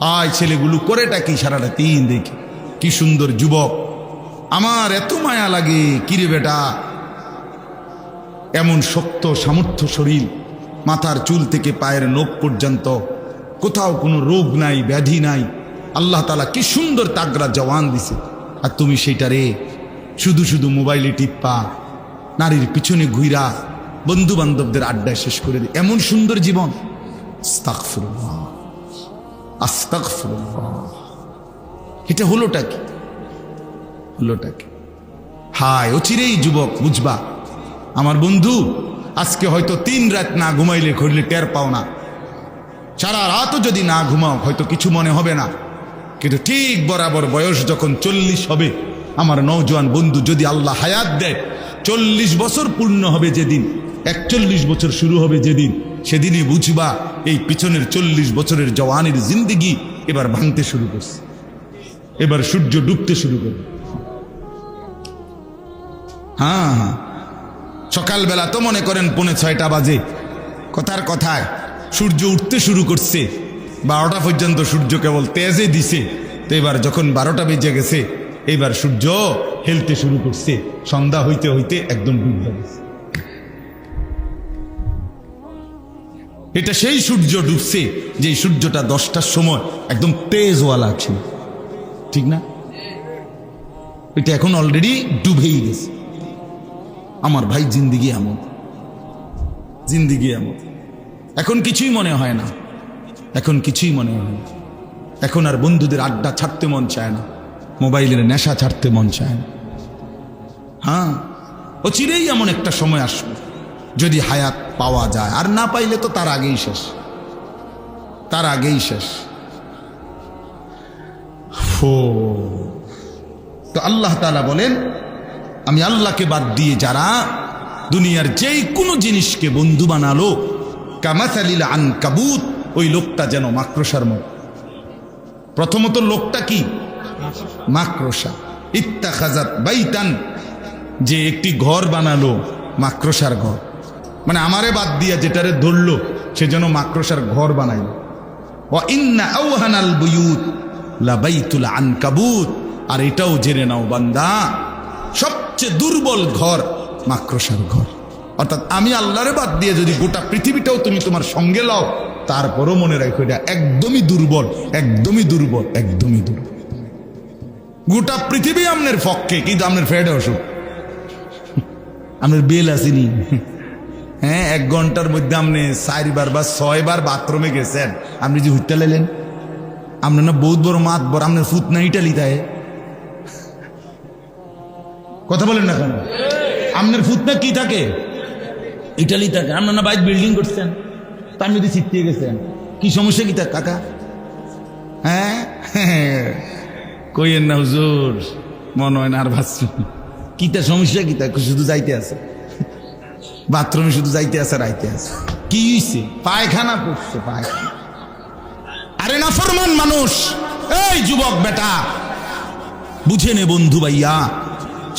আয় ছেলেগুলো করেটা কি সারাটা তিন দেখি। কি সুন্দর যুবক। আমার এত মায়া লাগে, কিরে বেটা? এমন শক্ত সামর্থ্য শরীর, মাথার চুল থেকে পায়ের নখ পর্যন্ত, কোথাও কোনো রোগ নাই, ব্যাধি নাই। আল্লাহ তালা কি সুন্দর তাগরা জওয়ান দিছে। আর তুমি সেইটা রে, শুধু শুধু মোবাইলে টিপ্পা নারীর পিছনে ঘুইরা বন্ধু বান্ধবদের আড্ডায় শেষ করে দিই এমন সুন্দর জীবন। আস্তাগফিরুল্লাহ। এটা হলোটা কি? হলোটা কি? হায়, অচিরেই যুবক, বুঝবা? আমার বন্ধু, আজকে হয়তো তিন রাত না ঘুমাইলে ঘুরলে টের পাও না। সারা রাতও যদি না ঘুমাও, হয়তো কিছু মনে হবে না। কিন্তু ঠিক বরাবর বয়স যখন চল্লিশ হবে, আমার নৌজওয়ান বন্ধু যদি আল্লাহ হায়াত দেয়, চল্লিশ বছর পূর্ণ হবে যেদিন, একচল্লিশ বছর শুরু হবে যেদিন সেদিনই বুঝবা এই পিছনের চল্লিশ বছরের জওয়ানের জিন্দিগি এবার ভাঙতে শুরু করছে। এবার সূর্য ডুবতে শুরু করবে। হ্যাঁ হ্যাঁ। সকালবেলা তো মনে করেন পৌনে ছয়টা বাজে। কথার কথায় সূর্য উঠতে শুরু করছে। বারোটা পর্যন্ত সূর্য কেবল তেজে দিছে। তো এবার যখন বারোটা বেজে গেছে, এবার সূর্য হেলতে শুরু করছে। সন্ধ্যা হইতে হইতে একদম ডুববে গেছে। এটা সেই সূর্য ডুবছে যে সূর্যটা দশটার সময় একদম তেজওয়ালা ছিল। ঠিক না? এটা এখন অলরেডি ডুবেই গেছে। আমার ভাই জিন্দিগি এমন জিন্দিগি এমন এখন কিছুই মনে হয় না। এখন কিছুই মনে হয় না। এখন আর বন্ধুদের আড্ডা ছাড়তে মন চায় না। মোবাইলের নেশা ছাড়তে মন চায় না। হ্যাঁ ও চিরেই এমন একটা সময় আসবে, যদি হায়াত পাওয়া যায়। আর না পাইলে তো তার আগেই শেষ। তার আগেই শেষ। হো তো আল্লাহ তালা বলেন, আমি আল্লাহকে বাদ দিয়ে যারা দুনিয়ার যেই কোনো জিনিসকে বন্ধু বানালো, কামাসালিল আন কাবুত ওই লোকটা যেন মাক্রসার মতো। প্রথমত লোকটা কি? মাক্রসা ইত্তা খাজাত বাইতান, যে একটি ঘর বানালো মাক্রসার ঘর। মানে আমারে বাদ দিয়া যেটারে ধরলো, সে যেন মাকড়সার ঘর বানাইল। আনকাবুত, আর এটাও জেনে নাও বান্দা, সবচেয়ে দুর্বল ঘর মাকড়সার ঘর। অর্থাৎ আমি আল্লাহরে বাদ দিয়ে যদি গোটা পৃথিবীটাও তুমি তোমার সঙ্গে লাও, তারপরও মনে রাখো এটা একদমই দুর্বল একদমই দুর্বল একদমই দুর্বল। গোটা পৃথিবী আমনের পক্ষে কিন্তু আমনের ফেডে অসুখ আপনার বেল আসেনি। হ্যাঁ এক ঘণ্টার মধ্যে আপনি চারবার বা ছয়বার বাথরুমে গেছেন। আপনি যে হুটটা লেলেন, আপনার না বহুত বড় মাত, বড় আপনার ফুট না ইটালি তাই কথা বলেন না কেন? আপনার ফুট না কি থাকে? ইটালি থাকে আপনার না বাইক বিল্ডিং করছেন? তার মধ্যে ছিটতে গেছেন, কি সমস্যা কি তার কাকা? হ্যাঁ? কইয়েন না হুজুর, মনে হয় না আর ভাবছি কিতা সমস্যা কিতা শুধু যাইতে আছে। বাথরুমে শুধু যাইতে আছে, রাইতে আছে। কি হইছে? পায়খানা পড়ছে পায়খানা। আরে না ফরমান মানুষ! এই যুবক বেটা! বুঝে নে বন্ধু ভাইয়া,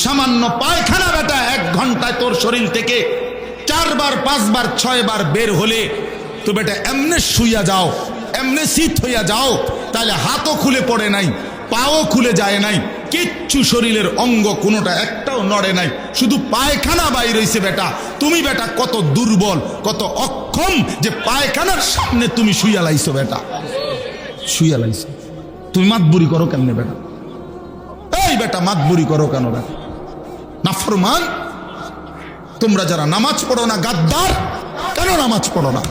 সামান্য পায়খানা বেটা এক ঘন্টায় তোর শরীর থেকে চারবার, পাঁচবার, ছয়বার বের হলে তো বেটা এমনে শুইয়া যাও, এমনে শীত হইয়া যাও, তাহলে হাতও খুলে পড়ে নাই, পাও খুলে যায় নাই, কিচ্ছু শরীরের অঙ্গ কোনোটা একটাও নড়ে নাই, শুধু পায়খানা বাইর হইছে বেটা। তুমি বেটা কত দুর্বল, কত অক্ষম যে পায়খানার সামনে তুমি শুইয়া লাইছো বেটা। শুইয়া লাইছো। তুমি মাতবুরি করো কেমনে বেটা? এই বেটা, মাতবুরি করো কেন বেটা? নাফরমান তোমরা যারা নামাজ পড়ো না, গাদ্দার, কেন নামাজ পড়ো না?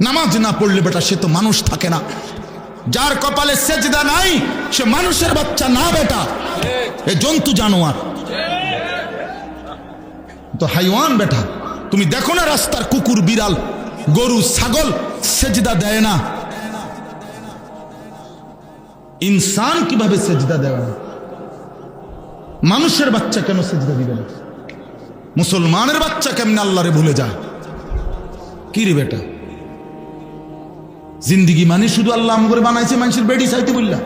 নামাজ না পড়লে বেটা, সে তো মানুষ থাকে না। যার কপালে সেজদা নাই, সে মানুষের বাচ্চা না বেটা। এ জন্তু জানোয়ার। তো হাইওয়ান বেটা, তুমি দেখো না রাস্তার কুকুর, বিড়াল, গরু, ছাগল, সেজদা দেয় না। ইনসান কীভাবে সেজদা দেওয়া না? মানুষের বাচ্চা কেন সেজদা দিবে না? মুসলমানের বাচ্চা কেমনে আল্লাহরে ভুলে যায়? কি রে বেটা? জিন্দিগি মানে শুধু আল্লাহ আম করে বানাইছে মানুষের বেডি চাইতে বললা।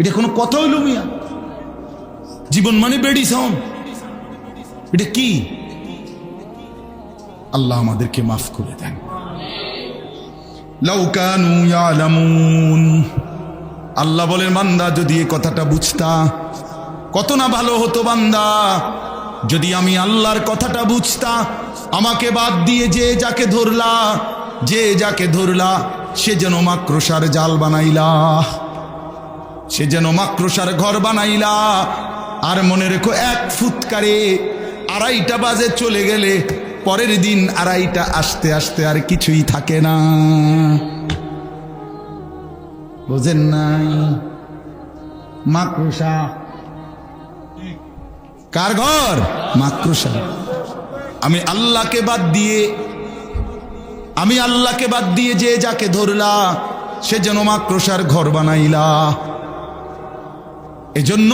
এটা কোনো কথা হইল মিয়া জীবন মানে বেডি সাউন এটা কি? আল্লাহ আমাদেরকে মাফ করে দেন। লাউকানু ইয়ালামুন। আল্লাহ বলেন, বান্দা, যদি এই কথাটা বুঝতা, কত না ভালো হতো বান্দা। যদি আমি আল্লাহর কথাটা বুঝতা, আমাকে বাদ দিয়ে যে যাকে ধরলা, যে যাকে ধরলা, সে যেন মাক্রসার জাল বানাইলা। সে যেন মাক্রসার ঘর বানাইলা। আর মনে রেখো, এক ফুৎকারে আড়াইটা বাজে চলে গেলে পরের দিন আড়াইটা আসতে আসতে আর কিছুই থাকে না। বোঝেন নাই? মাক্রসা কার ঘর? মাক্রসা আমি আল্লাহকে বাদ দিয়ে, আমি আল্লাহকে বাদ দিয়ে যে যাকে ধরলা, সে যেন মাক্রসার ঘর বানাইলা। এজন্য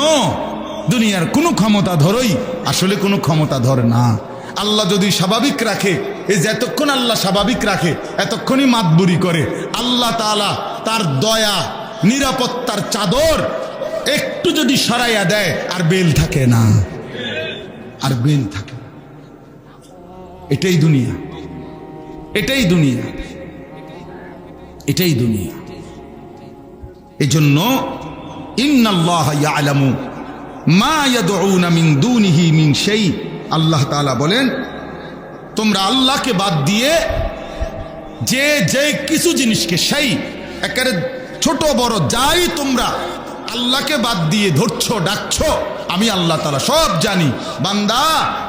দুনিয়ার কোনো ক্ষমতা ধরই, আসলে কোনো ক্ষমতা ধর না। আল্লাহ যদি স্বাভাবিক রাখে, এই যে এতক্ষণ আল্লাহ স্বাভাবিক রাখে, এতক্ষণই মাতবুরি করে। আল্লাহ তাআলা তার দয়া, নিরাপত্তার চাদর একটু যদি সরাইয়া দেয়, আর বেল থাকে না। আর বেল থাকে এটাই দুনিয়া। এটাই দুনিয়া। এটাই দুনিয়া। এই জন্য ইন্নাল্লাহ ইয়ালামু মা মিন দুনিহি মিন শাই। আল্লাহ তাআলা বলেন, তোমরা আল্লাহকে বাদ দিয়ে যে যে কিছু জিনিসকে সেই একেবারে ছোট বড় যাই তোমরা আল্লাহকে বাদ দিয়ে ধরছো, ডাকছ, আমি আল্লাহ তালা সব জানি। বান্দা,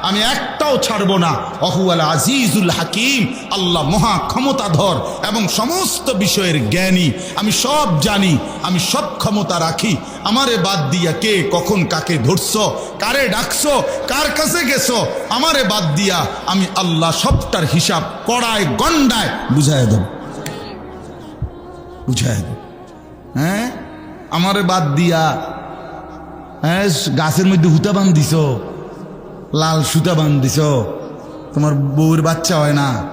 আমি একটাও ছাড়বো না। অহুয়াল আজিজুল হাকিম, আল্লাহ মহা ক্ষমতাধর এবং সমস্ত বিষয়ের জ্ঞানী। আমি সব জানি, আমি সব ক্ষমতা রাখি। আমারে বাদ দিয়া কে, কখন, কাকে ধরছ, কারে ডাকছো, কার কাছে গেছো, আমারে বাদ দিয়া আমি আল্লাহ সবটার হিসাব কড়ায় গন্ডায় বুঝায় দেব। বুঝায় দেব। হ্যাঁ? আমারে বাদ দিয়া হ্যাঁ গাছের মধ্যে হুতা বান দিছ লাল সুতা বান দিছ তোমার বউর বাচ্চা হয় না।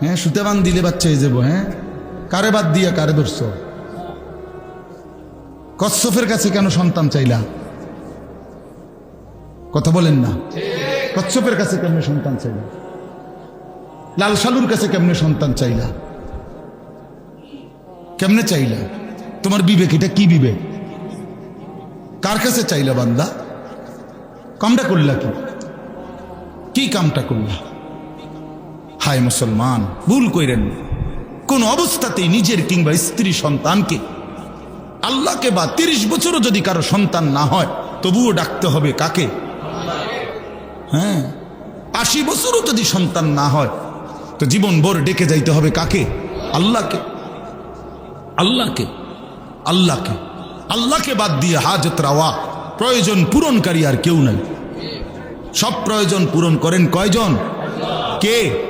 হ্যাঁ সুতা বান দিলে বাচ্চা হয়ে যাব হ্যাঁ? কারে বাদ দিয়া কারে ধরছ? কচ্ছপের কাছে কেন সন্তান চাইলা? কথা বলেন না। কচ্ছপের কাছে কেমনে সন্তান চাইলা? লাল সালুর কাছে কেমনে সন্তান চাইলা? কেমনে চাইলা? তোমার বিবেক, এটা কি বিবেক? কার কাছে চাইলা বান্দা? কামটা করলা কি? কি কামটা করলা? হায় মুসলমান, ভুল কইরেন। কোন অবস্থাতেই নিজের কিংবা স্ত্রী সন্তানকে আল্লাহকে বা তিরিশ বছরও যদি কারও সন্তান না হয়, তবুও ডাকতে হবে কাকে? হ্যাঁ আশি বছরও যদি সন্তান না হয়, তো জীবন ভর ডেকে যাইতে হবে কাকে? আল্লাহকে। আল্লাহকে। আল্লাহকে। আল্লাহকে বাদ দিয়ে হাজত রাওয়া প্রয়োজন পূরণকারী আর কেউ নাই। সব প্রয়োজন পূরণ করেন কয়জন? কে?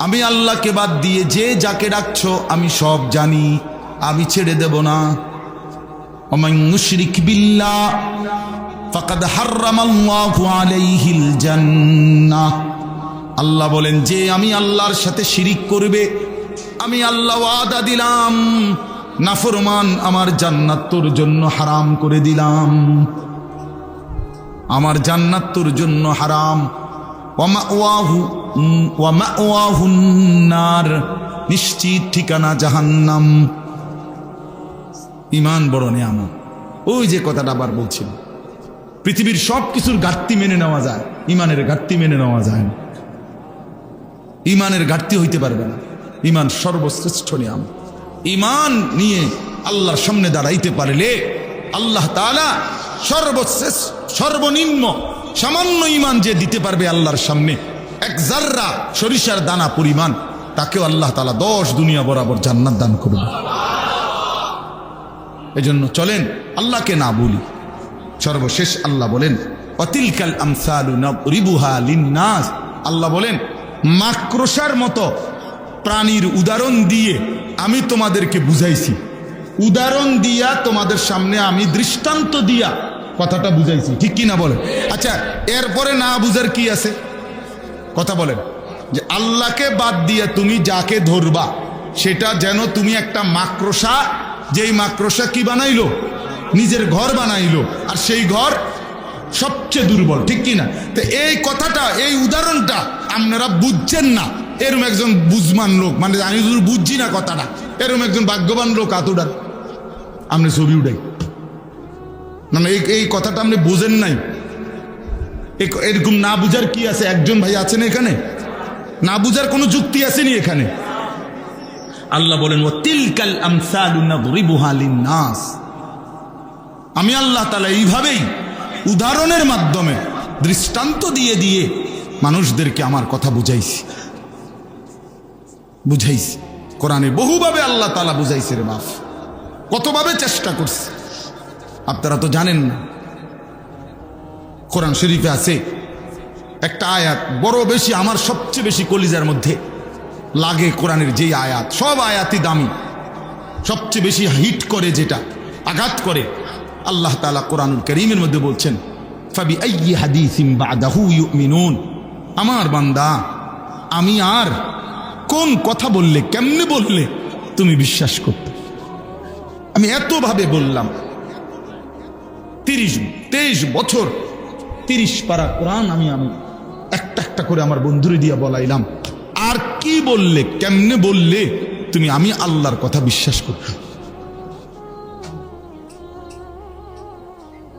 আমি আল্লাহকে বাদ দিয়ে যে যাকে ডাকছ, আমি সব জানি, আমি ছেড়ে দেব না। আলাইহিল জান্নাহ। আল্লাহ বলেন যে আমি আল্লাহর সাথে শিরিক করবে আমি আল্লাহ ওয়াদা দিলাম নাফরমান আমার জান্নাত তোর জন্য হারাম করে দিলাম। আমার জান্নাত তোর জন্য হারাম। ওয়ামাওয়াহু উম, ওয়ামাওয়াহুন নার নিশ্চিত ঠিকানা জাহান্নাম। ইমান বড় নিয়ামত। ওই যে কথাটা আবার বলছিল পৃথিবীর সব কিছুর ঘাটতি মেনে নেওয়া যায় ইমানের ঘাটতি মেনে নেওয়া যায় না। ইমানের ঘাটতি হইতে পারবে না। ইমান সর্বশ্রেষ্ঠ নিয়াম। ইমান নিয়ে আল্লাহর সামনে দাঁড়াইতে পারলে আল্লাহ তাআলা সর্বশ্রেষ্ঠ, সর্বনিম্ন, সামান্য ইমান যে দিতে পারবে আল্লাহর সামনে, এক জাররা সরিষার দানা পরিমাণ, তাকেও আল্লাহ তালা দশ দুনিয়া বরাবর জান্নাত দান করবে। এজন্য চলেন, আল্লাহকে না বলি, সর্বশেষ আল্লাহ বলেন, অতিলকাল আমসালু রিবুহা লিন্নাস। আল্লাহ বলেন মাক্রসার মতো প্রাণীর উদাহরণ দিয়ে আমি তোমাদেরকে বুঝাইছি। উদাহরণ দিয়া তোমাদের সামনে আমি দৃষ্টান্ত দিয়া কথাটা বুঝাইছি। ঠিক কি না বলেন? আচ্ছা এরপরে না বুঝার কি আছে? কথা বলেন। যে আল্লাহকে বাদ দিয়ে তুমি যাকে ধরবা, সেটা যেন তুমি একটা মাক্রসা যেই মাক্রসা কি বানাইলো? নিজের ঘর বানাইলো। আর সেই ঘর সবচেয়ে দুর্বল, ঠিক কি না তো এই কথাটা, এই উদাহরণটা আপনারা বুঝছেন না। এরম একজন বুঝমান লোক মানে আমি শুধু বুঝছি না কথাটা। এরম একজন ভাগ্যবান লোক আতুডার আপনি ছবি উঠাই। মানে এই এই কথাটা আপনি বোঝেন নাই। এরকম না বুঝার কি আছে? একজন ভাই আছেন এখানে? না বুঝার কোনো যুক্তি আসেনি এখানে? আল্লাহ বলেন ও তিলকাল নাস আমি আল্লাহ তালা এইভাবেই উদাহরণের মাধ্যমে দৃষ্টান্ত দিয়ে দিয়ে মানুষদেরকে আমার কথা বুঝাইছি। বুঝাইছি। কোরআনে বহুভাবে আল্লাহ তালা বুঝাইছে রে বাপ। কতভাবে চেষ্টা করছে। আপনারা তো জানেন না। কোরআন শরীফে আছে একটা আয়াত, বড় বেশি, আমার সবচেয়ে বেশি কলিজার মধ্যে লাগে কোরআনের যেই আয়াত। সব আয়াতই দামি। সবচেয়ে বেশি হিট করে যেটা, আঘাত করে। আল্লাহ তালা কোরআনুল করিমের মধ্যে বলছেন, ফাবি আইয়ি দাহু ইউ ইউমিনুন। আমার বান্দা, আমি আর কোন কথা বললে, কেমনে বললে তুমি বিশ্বাস করতে? আমি এতভাবে বললাম, তিরিশ, তেইশ বছর, তিরিশ পারা কোরআন আমি আমি একটা একটা করে আমার বন্ধুরে দিয়া বলাইলাম। আর কি বললে, কেমনে বললে তুমি আমি আল্লাহর কথা বিশ্বাস করতে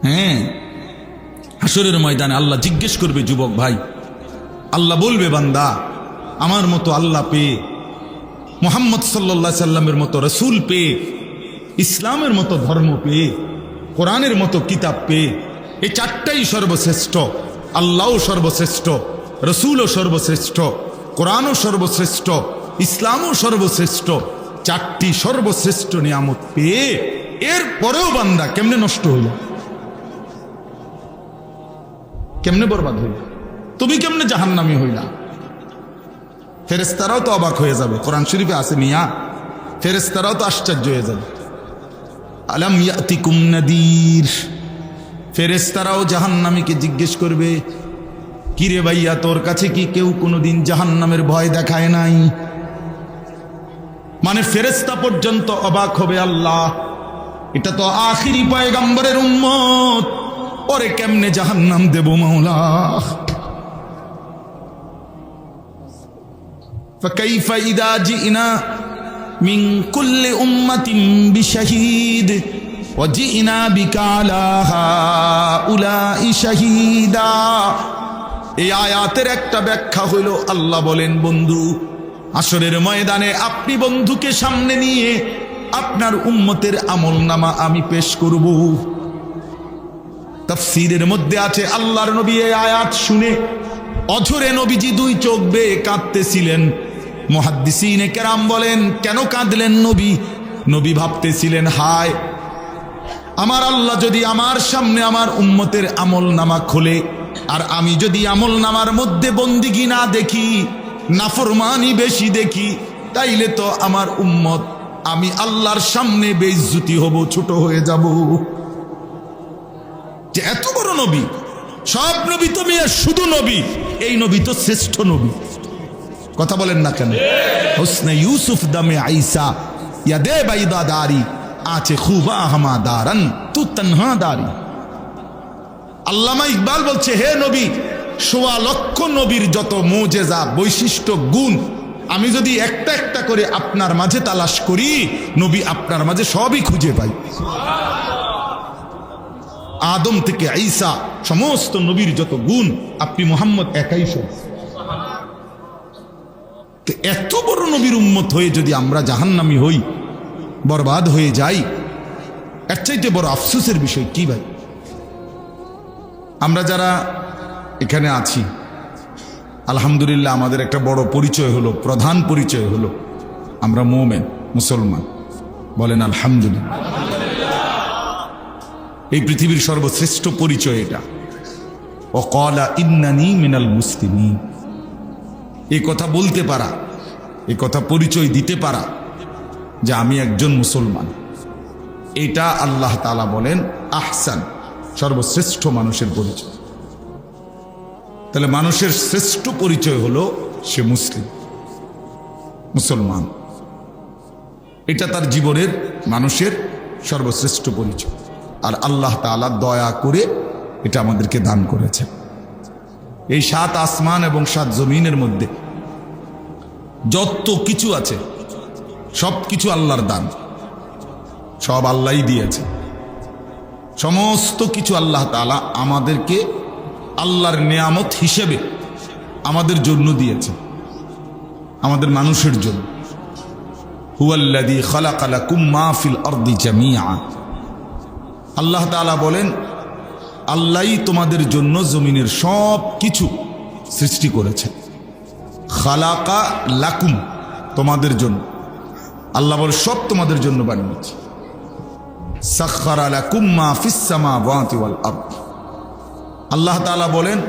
হ্যাঁ হাসরের ময়দানে আল্লাহ জিজ্ঞেস করবে, যুবক ভাই আল্লাহ বলবে, বান্দা, আমার মতো আল্লাহ পেয়ে, মোহাম্মদ সাল্লা সাল্লামের মতো রসুল পেয়ে, ইসলামের মতো ধর্ম পেয়ে, কোরআনের মতো কিতাব পেয়ে এই চারটাই সর্বশ্রেষ্ঠ, আল্লাহও সর্বশ্রেষ্ঠ, রসুলও সর্বশ্রেষ্ঠ, কোরআনও সর্বশ্রেষ্ঠ, ইসলামও সর্বশ্রেষ্ঠ, চারটি সর্বশ্রেষ্ঠ নিয়ামত পেয়ে, এর পরেও বান্দা কেমনে নষ্ট হইল? কেমনে বরবাদ হইল? তুমি কেমনে জাহান্নামি হইলা? ফেরেস্তারাও তো অবাক হয়ে যাবে। কোরআন শরীফে আছে মিয়া। ফেরেস্তারাও তো আশ্চর্য হয়ে যাবে। আলাম ইয়াতিকুম নাদির। ফেরেস্তারাও জাহান্নামীকে জিজ্ঞেস করবে, কিরে ভাইয়া, তোর কাছে কি কেউ কোনোদিন জাহান্নামের ভয় দেখায় নাই? মানে ফেরেস্তা পর্যন্ত অবাক হবে আল্লাহ। এটা তো আখিরি পয়গাম্বরের উম্মত। পরে কেমনে জাহান্নাম দেব মাওলা? فكيف إذا جئنا من كل أمة بشهيد وجئنا بك على هؤلاء شهيدا এই আয়াতের একটা ব্যাখ্যা হইল আল্লাহ বলেন বন্ধু আসরের ময়দানে আপনি বন্ধুকে সামনে নিয়ে আপনার উম্মতের আমল নামা আমি পেশ করব তাফসীরের মধ্যে আছে আল্লাহর নবী এই আয়াত শুনে অঝরে নবীজি দুই চোখ বেয়ে কাঁদতেছিলেন মহাদ্দিসিনে কেরাম বলেন, কেন কাঁদলেন নবী? নবী ভাবতেছিলেন, হায়, আমার আল্লাহ যদি আমার সামনে আমার উম্মতের আমল নামা খোলে, আর আমি যদি আমল নামার মধ্যে বন্দিগি না দেখি, নাফরমানি বেশি দেখি, তাইলে তো আমার উম্মত, আমি আল্লাহর সামনে বেইজ্জুতি হব, ছোট হয়ে যাব। যে এত বড় নবী, সব নবী তো মেয়ে শুধু নবী, এই নবী তো শ্রেষ্ঠ নবী। কথা বলেন না কেন? হোসনে ইউসুফ দামে আইসা ইয়া দে বাইদা দারি আছে খুবা হামা দারান, তু তনহা দারি। আল্লামা ইকবাল বলছে, হে নবী, সোয়া লক্ষ নবীর যত মোজেজা, বৈশিষ্ট্য, গুণ, আমি যদি একটা একটা করে আপনার মাঝে তালাশ করি, নবী আপনার মাঝে সবই খুঁজে পাই আদম থেকে আইসা সমস্ত নবীর যত গুণ, আপনি মোহাম্মদ একাই সব। তো এত বড় নবীর উম্মত হয়ে যদি আমরা জাহান্নামি হই, বরবাদ হয়ে যাই, এর চাইতে বড় আফসোসের বিষয় কি ভাই? আমরা যারা এখানে আছি, আলহামদুলিল্লাহ আমাদের একটা বড় পরিচয় হলো, প্রধান পরিচয় হলো, আমরা মোমেন, মুসলমান। বলেন আলহামদুলিল্লাহ। এই পৃথিবীর সর্বশ্রেষ্ঠ পরিচয় এটা। ও কলা ইন্নানি মিনাল মুসলিমিন। এই কথা বলতে পারা এই কথা পরিচয় দিতে পারা যে আমি একজন মুসলমান। এটা আল্লাহ তালা বলেন আহসান, সর্বশ্রেষ্ঠ মানুষের পরিচয়। তাহলে মানুষের শ্রেষ্ঠ পরিচয় হলো সে মুসলিম, মুসলমান। এটা তার জীবনের মানুষের সর্বশ্রেষ্ঠ পরিচয়। আর আল্লাহ তাআলা দয়া করে এটা আমাদেরকে দান করেছে এই সাত আসমান এবং সাত জমিনের মধ্যে যত কিছু আছে, সব কিছু আল্লাহর দান। সব আল্লাহই দিয়েছে। সমস্ত কিছু আল্লাহ তালা আমাদেরকে আল্লাহর নেয়ামত হিসেবে আমাদের জন্য দিয়েছে। আমাদের মানুষের জন্য। আল্লাহ বলেন, আল্লাহই তোমাদের জন্য জমিনের সব কিছু সৃষ্টি করেছে। খালাকা লাকুম, তোমাদের জন্য। আল্লাহ বলে, সব তোমাদের জন্য বানিয়েছে। সাক্ষার লাকুম মা ফিসামা ওয়াল আরদ। আল্লাহ তাআলা বলেন,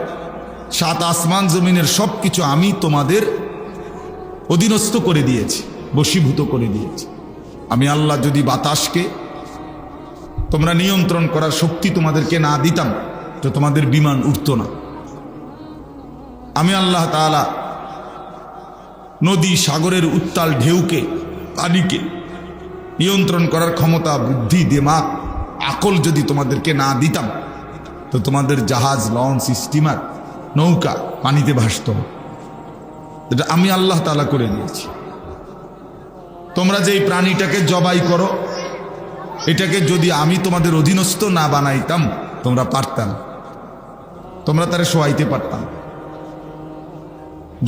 সাত আসমান জমিনের সব কিছু আমি তোমাদের অধীনস্থ করে দিয়েছি, বশীভূত করে দিয়েছি। আমি আল্লাহ যদি বাতাসকে তোমরা নিয়ন্ত্রণ করার শক্তি তোমাদেরকে না দিতাম, তো তোমাদের বিমান উঠত না। আমি আল্লাহ তাআলা নদী সাগরের উত্তাল ঢেউকে, পানিকে নিয়ন্ত্রণ করার ক্ষমতা, বুদ্ধি দিমাগ আকল যদি তোমাদেরকে না দিতাম, তো তোমাদের জাহাজ, লঞ্চ, স্টিমার, নৌকা পানিতে ভাসত। এটা আমি আল্লাহ তালা করে দিয়েছি। তোমরা যে এই প্রাণীটাকে জবাই করো, এটাকে যদি আমি তোমাদের অধীনস্থ না বানাইতাম, তোমরা পারতাম। তোমরা তারা শোয়াইতে পারতাম।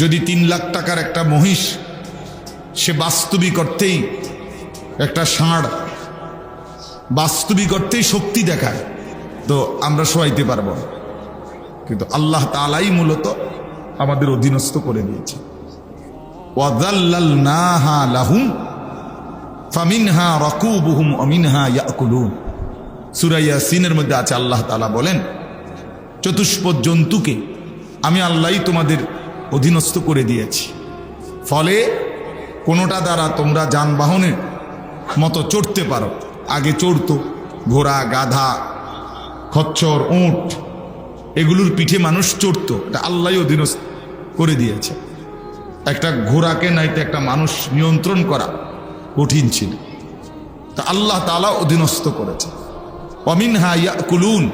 যদি তিন লাখ টাকার একটা মহিষ সে বাস্তবিক অর্থেই একটা ষাঁড়, বাস্তবিক অর্থেই শক্তি দেখায়, তো আমরা শোয়াইতে পারব কিন্তু আল্লাহ তালাই মূলত আমাদের অধীনস্থ করে দিয়েছে। লাহুম, ফামিনহা রাকুবুহুম অমিনহা ইয়াকুলুন। সূরা ইয়াসিনের মধ্যে আছে, আল্লাহ তাআলা বলেন, চতুষ্পদ জন্তুকে আমি আল্লাহই তোমাদের অধীনস্থ করে দিয়েছি। ফলে কোনোটা দ্বারা তোমরা যানবাহনের মতো চড়তে পারো। আগে চড়তো, ঘোড়া, গাধা, খচ্চর, উঁট, এগুলোর পিঠে মানুষ চড়তো। এটা আল্লাহ অধীনস্থ করে দিয়েছে। একটা ঘোড়াকে নাইতে একটা মানুষ নিয়ন্ত্রণ করা কঠিন ছিল। তা আল্লাহ তালা অধীনস্থ করেছে। অমিন হা কুলুন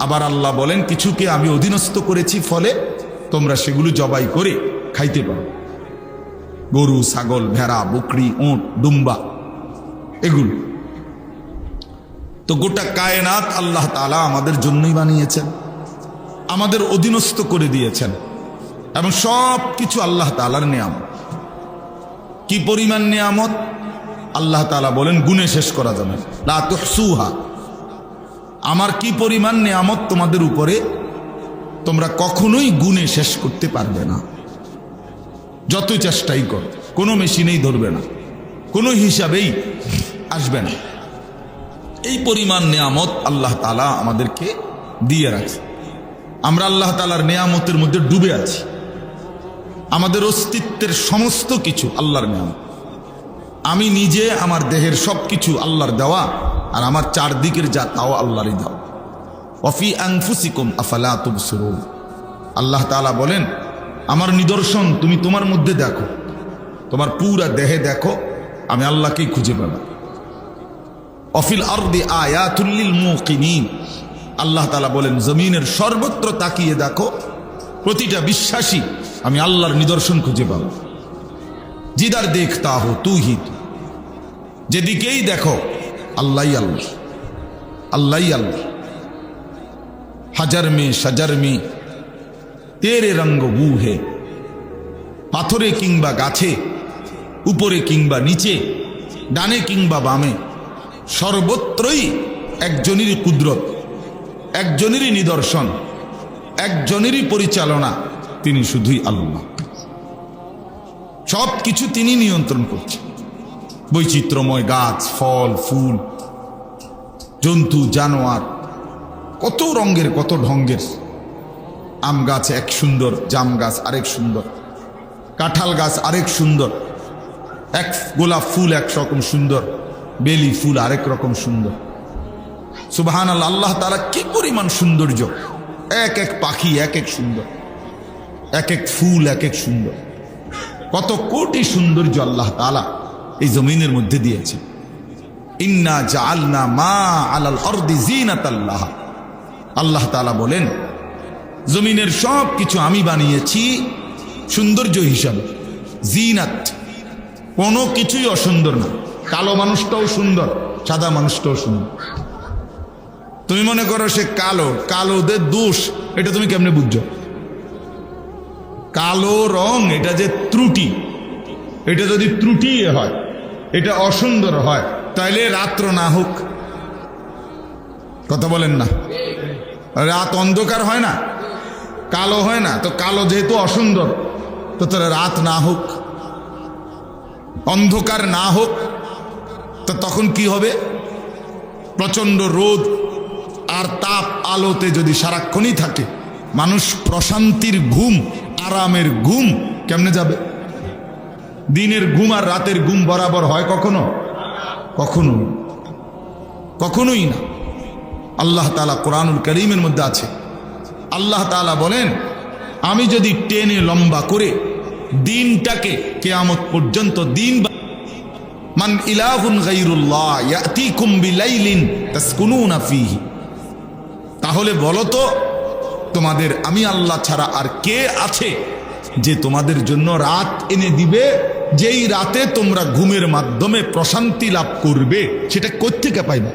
আবার আল্লাহ বলেন, কিছুকে আমি অধীনস্থ করেছি ফলে তোমরা সেগুলো জবাই করে খাইতে পারো। গরু, ছাগল, ভেড়া, বকরি ওঁট ডুম্বা এগুলো। তো গোটা কায়নাত আল্লাহ তালা আমাদের জন্যই বানিয়েছেন, আমাদের অধীনস্থ করে দিয়েছেন, এবং সব কিছু আল্লাহ তালার নিয়ামত। কি পরিমাণ নিয়ামত? আল্লাহ তালা বলেন, গুণে শেষ করা যাবে আমার কি পরিমাণ নিয়ামত তোমাদের উপরে তোমরা কখনোই গুণে শেষ করতে পারবে না। যতই চেষ্টাই কর, কোনো মেশিনেই ধরবে না, কোনো হিসাবেই আসবে না। এই পরিমাণ নিয়ামত আল্লাহ তালা আমাদেরকে দিয়ে রাখছে। আমরা আল্লাহ তালার নিয়ামতের মধ্যে ডুবে আছি। আমাদের অস্তিত্বের সমস্ত কিছু আল্লাহর নিয়ামত। আমি নিজে আমার দেহের সব কিছু আল্লাহর দেওয়া আর আমার চারদিকের যা তাও আল্লাহরই দাও অফি আংফুসিকুম আফালা তুবসিরুন। আল্লাহ তাআলা বলেন, আমার নিদর্শন তুমি তোমার মধ্যে দেখো, তোমার পুরা দেহে দেখো, আমি আল্লাহকেই খুঁজে পাবো। অফিল আরদি আয়াতুল্লিল মুকিনিন আল্লাহ তালা বলেন, জমিনের সর্বত্র তাকিয়ে দেখো, প্রতিটা বিশ্বাসী আমি আল্লাহর নিদর্শন খুঁজে পাবো। জিদার দেখতা হো তু হি তু যেদিকেই দেখো আল্লাহ আল্লাহ আল্লাহ আল্লাহ। হাজার মে সাজার মে তেরে রঙ্গ বু হে পাথরে কিংবা গাছে, উপরে কিংবা নিচে, ডানে কিংবা বামে, সর্বত্রই একজনেরই কুদরত, একজনেরই নিদর্শন, একজনেরই পরিচালনা, তিনি শুধুই আল্লাহ। সব কিছু তিনি নিয়ন্ত্রণ করছেন। বৈচিত্র্যময় গাছ, ফল, ফুল, জন্তু, জানোয়ার কত রঙের, কত ঢঙ্গের। আম গাছ এক সুন্দর, জাম গাছ আরেক সুন্দর। কাঁঠাল গাছ আরেক সুন্দর। এক গোলাপ ফুল এক রকম সুন্দর। বেলি ফুল আরেক রকম সুন্দর। সুবাহান আল্লাহ আল্লাহ তারা কি পরিমাণ সৌন্দর্য। এক এক পাখি এক এক সুন্দর। এক এক ফুল এক এক সুন্দর। কত কোটি সৌন্দর্য আল্লাহ তালা এই জমিনের মধ্যে দিয়েছে ইন্না জাআলনা মা আল্লাহ তালা বলেন, জমিনের সব কিছু আমি বানিয়েছি সৌন্দর্য হিসাবে। জিনাত, কোনো কিছুই অসুন্দর না। কালো মানুষটাও সুন্দর, সাদা মানুষটাও সুন্দর। তুমি মনে করো সে কালো, কালোদের দোষ, এটা তুমি কেমনে বুঝছ? কালো রং, এটা যে ত্রুটি, এটা যদি ত্রুটি হয়, এটা অসুন্দর হয়, তাইলে রাত্র না হোক কথা বলেন না। রাত অন্ধকার হয় না, কালো হয় না। তো কালো যেহেতু অসুন্দর, তো তাহলে রাত না হোক, অন্ধকার না হোক, তো তখন কি হবে? প্রচণ্ড রোদ আর তাপ আলোতে যদি সারাক্ষণই থাকে, মানুষ প্রশান্তির ঘুম, আরামের ঘুম কেমনে যাবে? দিনের ঘুম আর রাতের ঘুম বরাবর হয় কখনো? কখনো কখনোই না। আল্লাহ তালা কোরআনুল করিমের মধ্যে আছে। আল্লাহ তালা বলেন, আমি যদি টেনে লম্বা করে দিনটাকে কেয়ামত পর্যন্ত দিন মান ইলাহুন গাইরুল্লাহ তাহলে বলো তো, তোমাদের আমি আল্লাহ ছাড়া আর কে আছে যে তোমাদের জন্য রাত এনে দিবে, যেই রাতে তোমরা ঘুমের মাধ্যমে প্রশান্তি লাভ করবে, সেটা কোত্থেকে পাইবে?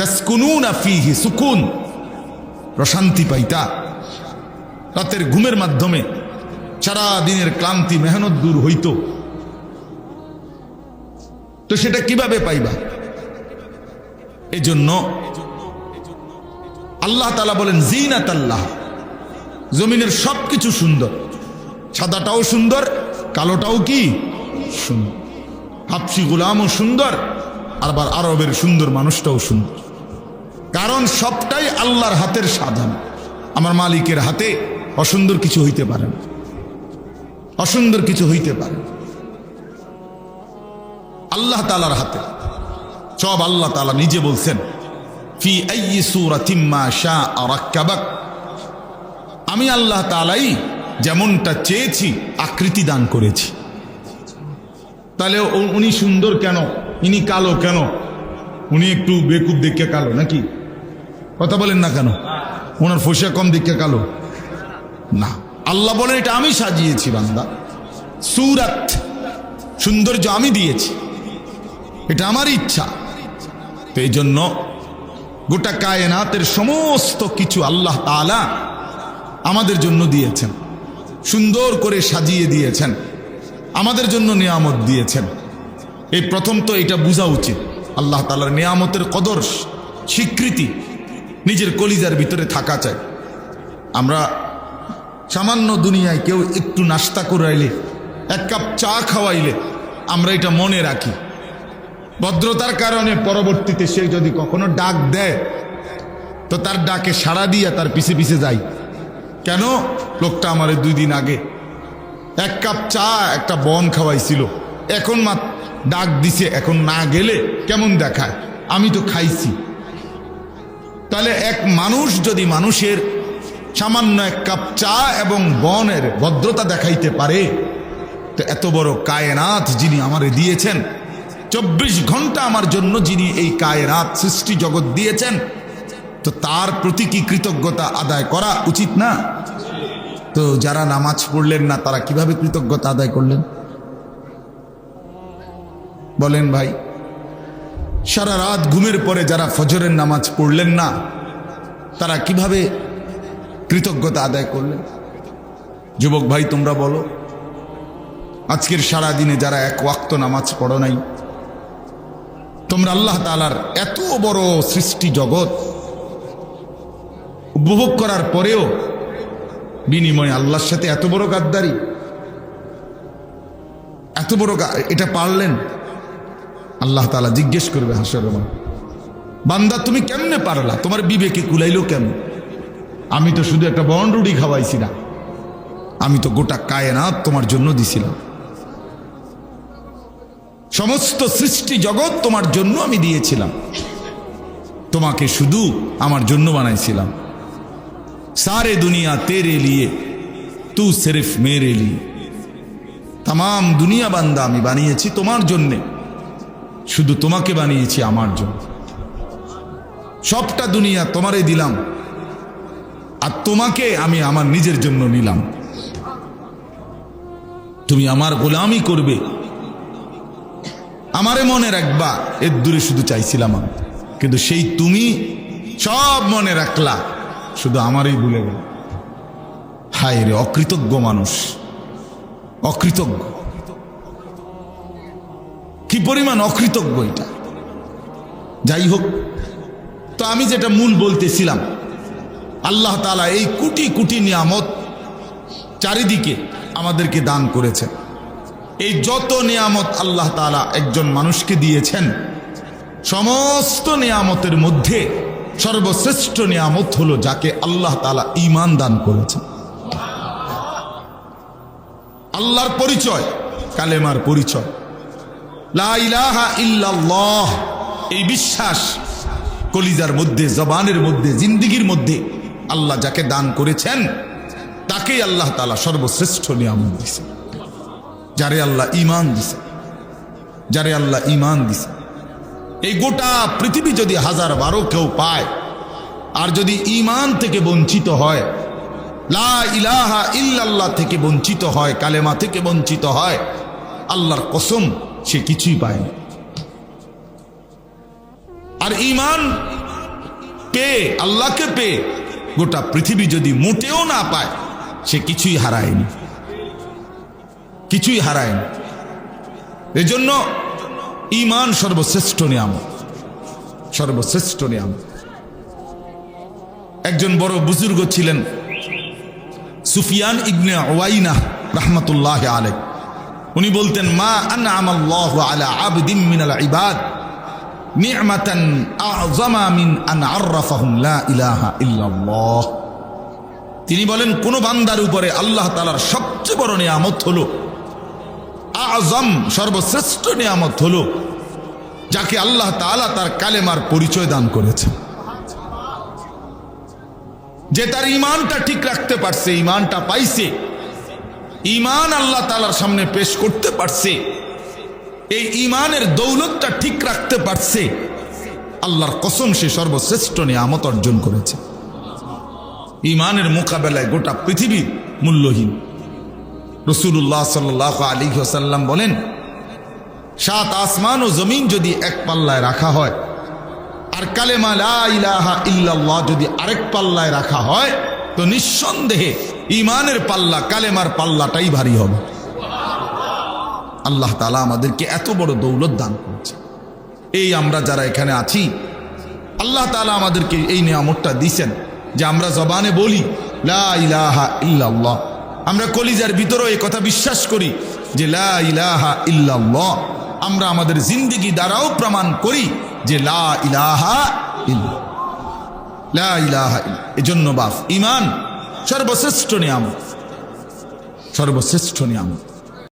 তাসকুনুনা ফীহি সুকুন। প্রশান্তি পাইতা। রাতের ঘুমের মাধ্যমে সারা দিনের ক্লান্তি, মেহনত দূর হইত। তো সেটা কীভাবে পাইবা? এজন্য আল্লাহ তালা বলেন জিনাত আল্লাহ জমিনের সব কিছু সুন্দর। সাদাটাও সুন্দর, কালোটাও কি? সুন্দর। হাফসি গুলামও সুন্দর, আবার আরবের সুন্দর মানুষটাও সুন্দর। কারণ সবটাই আল্লাহর হাতের সাধন। আমার মালিকের হাতে অসুন্দর কিছু হইতে পারে না। অসুন্দর কিছু হইতে পারে আল্লাহ তালার হাতে। সব আল্লাহ তালা নিজে বলছেন, ফি আমি আল্লাহ তালাই যেমনটা চেয়েছি, আকৃতি দান করেছি। তাহলে উনি সুন্দর কেন? ইনি কালো কেন? উনি একটু বেকুব দেখে কালো নাকি? কথা বলেন না কেন? ওনার ফসা কম দেখে কালো। না, আল্লাহ বলেন এটা আমি সাজিয়েছি বান্দা। সুরাত, সৌন্দর্য আমি দিয়েছি। এটা আমার ইচ্ছা। তো এই জন্য গোটা কায়নাতের সমস্ত কিছু আল্লাহ তাআলা আমাদের জন্য দিয়েছেন। সুন্দর করে সাজিয়ে দিয়েছেন। আমাদের জন্য নিয়ামত দিয়েছেন। এই প্রথম তো এটা বোঝা উচিত। আল্লাহ তালার নিয়ামতের কদর স্বীকৃতি নিজের কলিজার ভিতরে থাকা চাই। আমরা সামান্য দুনিয়ায় কেউ একটু নাস্তা করাইলে, এক কাপ চা খাওয়াইলে আমরা এটা মনে রাখি। ভদ্রতার কারণে পরবর্তীতে সে যদি কখনো ডাক দেয়, তো তার ডাকে সাড়া দিয়ে তার পিছে পিছে যাই। কেন? লোকটা আমার দুই দিন আগে এক কাপ চা, একটা বন খাওয়াইছিল। এখন মা ডাক দিছে, এখন না গেলে কেমন দেখায়? আমি তো খাইছি। তাহলে এক মানুষ যদি মানুষের সামান্য এক কাপ চা এবং বনের ভদ্রতা দেখাইতে পারে, তো এত বড় কায়নাথ যিনি আমারে দিয়েছেন, চব্বিশ ঘণ্টা আমার জন্য যিনি এই কায়নাথ সৃষ্টি জগৎ দিয়েছেন, তো তার প্রতি কি কৃতজ্ঞতা আদায় করা উচিত না? তো যারা নামাজ পড়লেন না, তারা কীভাবে কৃতজ্ঞতা আদায় করলেন? বলেন ভাই। সারা রাত ঘুমের পরে যারা ফজরের নামাজ পড়লেন না, তারা কীভাবে কৃতজ্ঞতা আদায় করলেন? যুবক ভাই, তোমরা বলো, আজকের সারা দিনে যারা এক ওয়াক্ত নামাজ পড়ো নাই, তোমরা আল্লাহ তালার এত বড় সৃষ্টি জগৎ উপভোগ করার পরেও বিনিময়ে আল্লাহর সাথে এত বড় গাদ্দারি, এত বড় এটা পারলেন? আল্লাহ তালা জিজ্ঞেস করবে, হাসর রহমান, বান্দা তুমি কেমনে পারলা? তোমার বিবেকে কুলাইলো কেন? আমি তো শুধু একটা বন্ডুডি খাওয়াইছি না, আমি তো গোটা কায়নাত তোমার জন্য দিছিলাম। সমস্ত সৃষ্টি জগৎ তোমার জন্য আমি দিয়েছিলাম। তোমাকে শুধু আমার জন্য বানাইছিলাম। সারে দুনিয়া তেরে লিয়ে, তু সেরিফ মেরে লিয়ে। তাম দুনিয়া বান্দা আমি বানিয়েছি তোমার জন্যে। শুধু তোমাকে বানিয়েছি আমার জন্য। সবটা দুনিয়া তোমারই দিলাম। আর তোমাকে আমি আমার নিজের জন্য নিলাম। তুমি আমার গোলামি করবে। আমারে মনে রাখবা, এর দূরে শুধু চাইছিলাম আমি। কিন্তু সেই তুমি সব মনে রাখলা, শুধু আমারই ভুলে গেল। হায় রে, অকৃতজ্ঞ মানুষ। অকৃতজ্ঞ। কি পরিমাণ অকৃতজ্ঞ এটা? যাই হোক, তো আমি যেটা মূল বলতেছিলাম, আল্লাহ তালা এই কোটি কোটি নিয়ামত চারিদিকে আমাদেরকে দান করেছে এই যত নিয়ামত আল্লাহ তালা একজন মানুষকে দিয়েছেন, সমস্ত নিয়ামতের মধ্যে সর্বশ্রেষ্ঠ নিয়ামত হলো যাকে আল্লাহ তালা ইমান দান করেছেন। আল্লাহর পরিচয়, কালেমার পরিচয়। ইল্লাল্লাহ। এই বিশ্বাস কলিজার মধ্যে, জবানের মধ্যে, জিন্দিগির মধ্যে আল্লাহ যাকে দান করেছেন, তাকেই আল্লাহ তালা সর্বশ্রেষ্ঠ নিয়ামত দিছে। যারে আল্লাহ ইমান দিছে, যারে আল্লাহ ইমান দিছে। এই গোটা পৃথিবী যদি হাজার বারো কেউ পায়, আর যদি ইমান থেকে বঞ্চিত হয়, লা ইলাহা ইল্লাল্লাহ থেকে বঞ্চিত হয়, কালেমা থেকে বঞ্চিত হয়, আল্লাহর কসম সে কিছুই পায় না আর ইমান পেয়ে আল্লাহকে পেয়ে গোটা পৃথিবী যদি মোটেও না পায়, সে কিছুই হারায়নি। কিছুই হারায়নি। এজন্য ইমান সর্বশ্রেষ্ঠ নিয়ামত। সর্বশ্রেষ্ঠ নিয়ামত। একজন বড় বুজুর্গ ছিলেন সুফিয়ান ইবনে ওয়াইনা রহমতুল্লাহ আলেক উনি বলতেন, মা আনআমাল্লাহু আলা আবদিন মিনাল ইবাদ। নি'মাতান আযমা মিন আন আররাফাহুম লা ইলাহা ইল্লাল্লাহ। তিনি বলেন, কোন বান্দার উপরে আল্লাহ তাআলার সবচেয়ে বড় নিয়ামত হলো, আজম সর্বশ্রেষ্ঠ নিয়ামত হলো, যাকে আল্লাহ তাআলা তার কালেমার পরিচয় দান করেছেন। যে তার ইমানটা ঠিক রাখতে পারছে, ইমানটা পাইছে ইমান আল্লাহ তালার সামনে পেশ করতে পারছে। এই ইমানের দৌলতটা ঠিক রাখতে পারছে। আল্লাহর কসম সে সর্বশ্রেষ্ঠ নিয়ামত অর্জন করেছে। ইমানের মোকাবেলায় গোটা পৃথিবী মূল্যহীন। রসুল্লাহ সাল্লাহ আলী সাল্লাম বলেন, সাত আসমান ও জমিন যদি এক পাল্লায় রাখা হয়, আর কালেমা ইলাহা ইল্লাল্লাহ যদি আরেক পাল্লায় রাখা হয় তো নিঃসন্দেহে ইমানের পাল্লা, কালেমার পাল্লাটাই ভারী হবে। আল্লাহ তালা আমাদেরকে এত বড় দৌলত দান করছে এই আমরা যারা এখানে আছি, আল্লাহ তালা আমাদেরকে এই নিয়ামতটা দিছেন যে আমরা জবানে বলি, লা ইলাহা ইল্লাল্লাহ। আমরা কলিজার ভিতরেও এই কথা বিশ্বাস করি যে লা ইলাহা আমরা আমাদের জিন্দিগি দ্বারাও প্রমাণ করি যে লা ইলাহা। এজন্য বাফ ইমান সর্বশ্রেষ্ঠ নিয়ামত সর্বশ্রেষ্ঠ নিয়ামত।